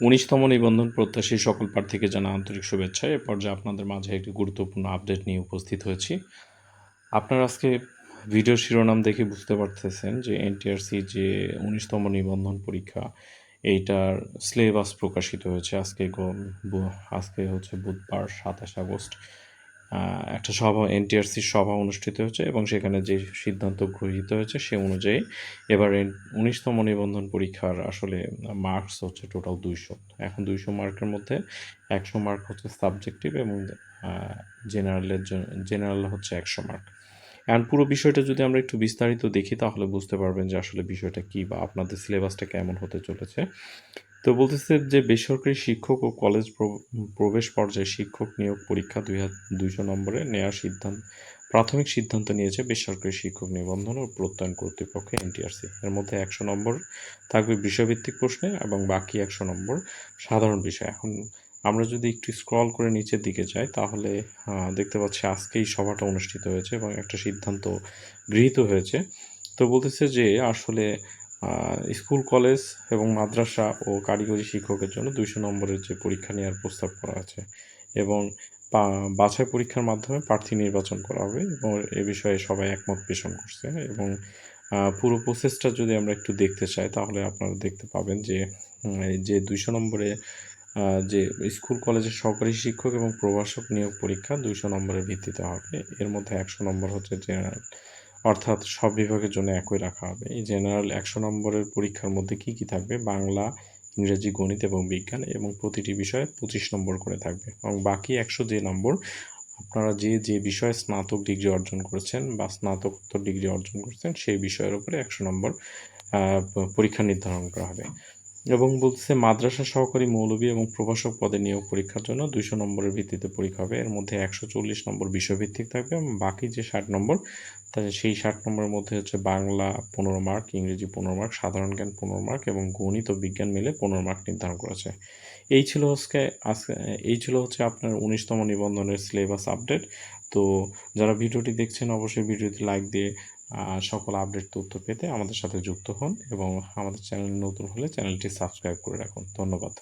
উনিশতম নিবন্ধন প্রত্যাশী সকল প্রার্থীকে জানা আন্তরিক শুভেচ্ছা। এ পর্যায়ে আপনাদের মাঝে একটি গুরুত্বপূর্ণ আপডেট নিয়ে উপস্থিত হয়েছি। আপনারা আজকে ভিডিও শিরোনাম দেখে বুঝতে পারতেছেন যে এনটিআরসি যে উনিশতম নিবন্ধন পরীক্ষা, এইটার সিলেবাস প্রকাশিত হয়েছে আজকে আজকে হচ্ছে বুধবার সাতাশ আগস্ট। একটা সভা এনটিআরসির সভা অনুষ্ঠিত হয়েছে এবং সেখানে যে সিদ্ধান্ত গৃহীত হয়েছে সে অনুযায়ী এবার উনিশতম নিবন্ধন পরীক্ষার আসলে মার্কস হচ্ছে টোটাল দুইশো। এখন দুইশো মার্কের মধ্যে একশো মার্ক হচ্ছে সাবজেক্টিভ এবং জেনারেলের জেনারেল হচ্ছে একশো মার্ক এখন পুরো বিষয়টা যদি আমরা একটু বিস্তারিত দেখি তাহলে বুঝতে পারবেন যে আসলে বিষয়টা কী বা আপনাদের সিলেবাসটা কেমন হতে চলেছে। তো বলতেছে যে বেসরকারি শিক্ষক ও কলেজ প্র- প্রবেশ পর্যায়ে শিক্ষক নিয়োগ পরীক্ষা দুই দুইশো নম্বরে নেওয়ার সিদ্ধান্ত, প্রাথমিক সিদ্ধান্ত নিয়েছে বেসরকারি শিক্ষক নিবন্ধন ও প্রত্যয়ন কর্তৃপক্ষ এনটিআরসি। এর মধ্যে একশো নম্বর থাকবে বিষয়ভিত্তিক প্রশ্নে এবং বাকি একশো নম্বর সাধারণ বিষয়। এখন আমরা যদি একটু স্ক্রল করে নিচের দিকে যাই, তাহলে দেখতে পাচ্ছি আজকেই সভাটা অনুষ্ঠিত হয়েছে এবং একটা সিদ্ধান্ত গৃহীত হয়েছে। তো বলতেছে যে আসলে স্কুল, কলেজ এবং মাদ্রাসা ও কারিগরি শিক্ষকের জন্য দুইশো নম্বরের যে পরীক্ষা নেওয়ার প্রস্তাব করা আছে এবং বাছাই পরীক্ষার মাধ্যমে প্রার্থী নির্বাচন করা হবে এবং এ বিষয়ে সবাই একমত পোষণ করছে এবং পুরো প্রসেসটা যদি আমরা একটু দেখতে চাই তাহলে আপনারা দেখতে পাবেন যে যে দুইশো নম্বরে যে স্কুল, কলেজের সহকারী শিক্ষক এবং প্রভাষক নিয়োগ পরীক্ষা দুইশো নম্বরের ভিত্তিতে হবে। এর মধ্যে একশো নম্বর হচ্ছে জেনারেল অর্থাৎ সব বিভাগের জন্য একই রাখা হবে। এই জেনারেল একশো নম্বরের পরীক্ষার মধ্যে কি কি থাকবে? বাংলা, ইংরেজি, গণিত এবং বিজ্ঞান এবং প্রতিটি বিষয়ে পঁচিশ নম্বর করে থাকবে এবং বাকি একশো যে নম্বর, আপনারা যে যে বিষয়ে স্নাতক ডিগ্রি অর্জন করেছেন বা স্নাতকোত্তর ডিগ্রি অর্জন করেছেন, সেই বিষয়ের উপরে একশো নম্বর পরীক্ষা নির্ধারণ করা হবে। এবং বলছে মাদ্রাসা সহকারী মৌলভী এবং প্রভাষক পদে নিয়োগ পরীক্ষার জন্য দুইশো নম্বরের ভিত্তিতে পরীক্ষা হবে। এর মধ্যে একশো চল্লিশ নম্বর বিষয়ভিত্তিক থাকবে এবং বাকি যে ষাট নম্বর তাহলে সেই ষাট নম্বরের মধ্যে হচ্ছে বাংলা পনেরো মার্ক, ইংরেজি পনেরো মার্ক, সাধারণ জ্ঞান পনেরো মার্ক এবং গণিত ও বিজ্ঞান মিলে পনেরো মার্ক নির্ধারণ করেছে। এই ছিল আজকে আজকে, এই ছিল হচ্ছে আপনার উনিশতম নিবন্ধনের সিলেবাস আপডেট। তো যারা ভিডিওটি দেখছেন, অবশ্যই ভিডিওতে লাইক দিয়ে সকল আপডেট তথ্য পেতে আমাদের সাথে যুক্ত হন এবং আমাদের চ্যানেল নতুন হলে চ্যানেলটি সাবস্ক্রাইব করে রাখুন। ধন্যবাদ।